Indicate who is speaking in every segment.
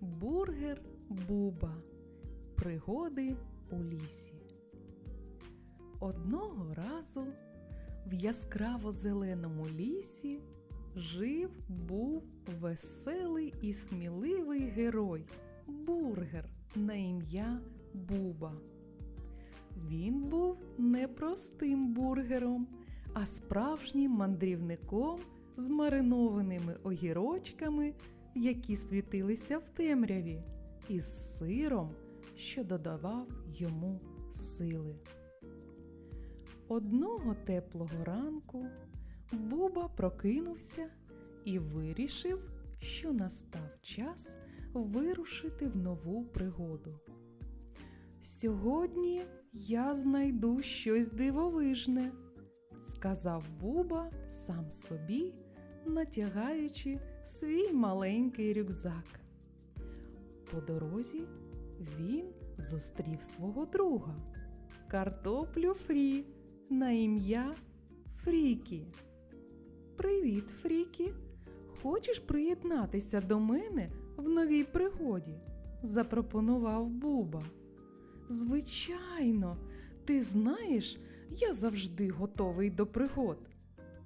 Speaker 1: Бургер Буба. Пригоди у лісі. Одного разу в яскраво зеленому лісі жив був веселий і сміливий герой Бургер на ім'я Буба. Він був не простим бургером, а справжнім мандрівником з маринованими огірочками, які світилися в темряві, і з сиром, що додавав йому сили. Одного теплого ранку Буба прокинувся і вирішив, що настав час вирушити в нову пригоду. Сьогодні я знайду щось дивовижне, сказав Буба сам собі, натягаючи свій маленький рюкзак. По дорозі він зустрів свого друга, картоплю Фрі на ім'я Фрікі. Привіт, Фрікі! Хочеш приєднатися до мене в новій пригоді? запропонував Буба. Звичайно, ти знаєш, я завжди готовий до пригод,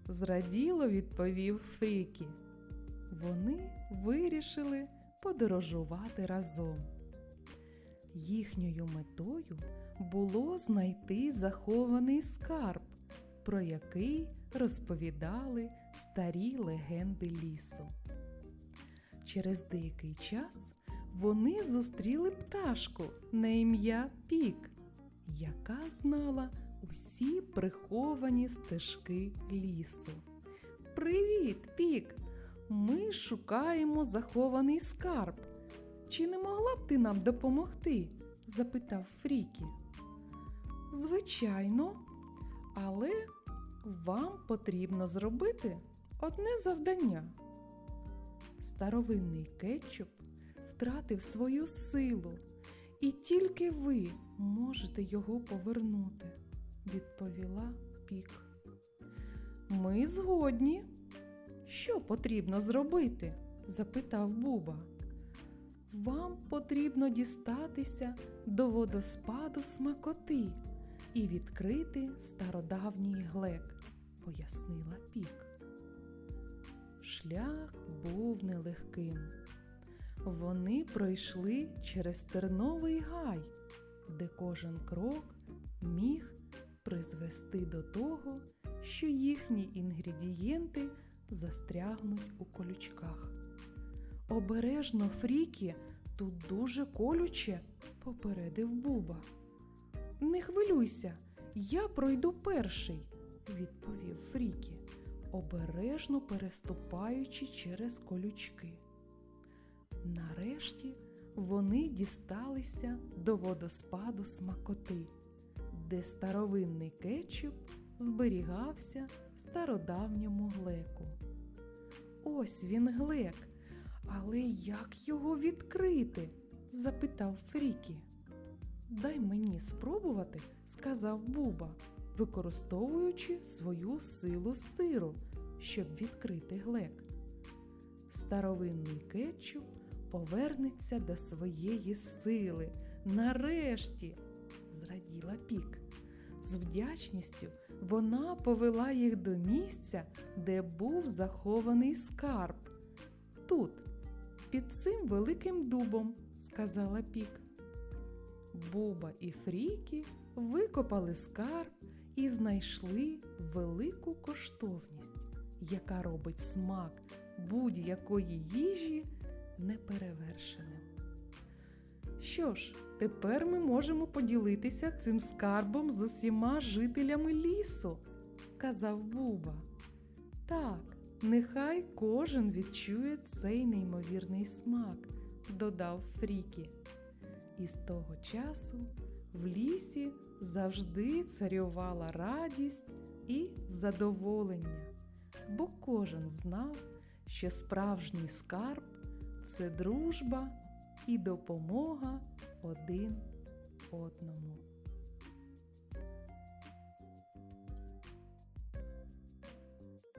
Speaker 1: зраділо відповів Фрікі. Вони вирішили подорожувати разом. Їхньою метою було знайти захований скарб, про який розповідали старі легенди лісу. Через деякий час вони зустріли пташку на ім'я Пік, яка знала усі приховані стежки лісу. Привіт, Пік! Ми шукаємо захований скарб. Чи не могла б ти нам допомогти? запитав Фрікі. Звичайно, але вам потрібно зробити одне завдання. Старовинний кетчуп втратив свою силу, і тільки ви можете його повернути, відповіла Пік. Ми згодні. Що потрібно зробити? запитав Буба. Вам потрібно дістатися до водоспаду смакоти і відкрити стародавній глек, пояснила Пік. Шлях був нелегким. Вони пройшли через терновий гай, де кожен крок міг призвести до того, що їхні інгредієнти застрягнуть у колючках. Обережно, Фрікі, тут дуже колюче, попередив Буба. Не хвилюйся, я пройду перший, відповів Фрікі, обережно переступаючи через колючки. Нарешті вони дісталися до водоспаду смакоти, де старовинний кетчуп зберігався в стародавньому глеку. Ось він глек, але як його відкрити? запитав Фрікі. Дай мені спробувати, сказав Буба, використовуючи свою силу сиру, щоб відкрити глек. Старовинний кетчуп повернеться до своєї сили. Нарешті, зраділа Пік. З вдячністю вона повела їх до місця, де був захований скарб. Тут, під цим великим дубом, сказала Пік. Буба і Фрікі викопали скарб і знайшли велику коштовність, яка робить смак будь-якої їжі неперевершеним. Що ж, тепер ми можемо поділитися цим скарбом з усіма жителями лісу, сказав Буба. Так, нехай кожен відчує цей неймовірний смак, додав Фрікі. І з того часу в лісі завжди царювала радість і задоволення, бо кожен знав, що справжній скарб це дружба і допомога один одному.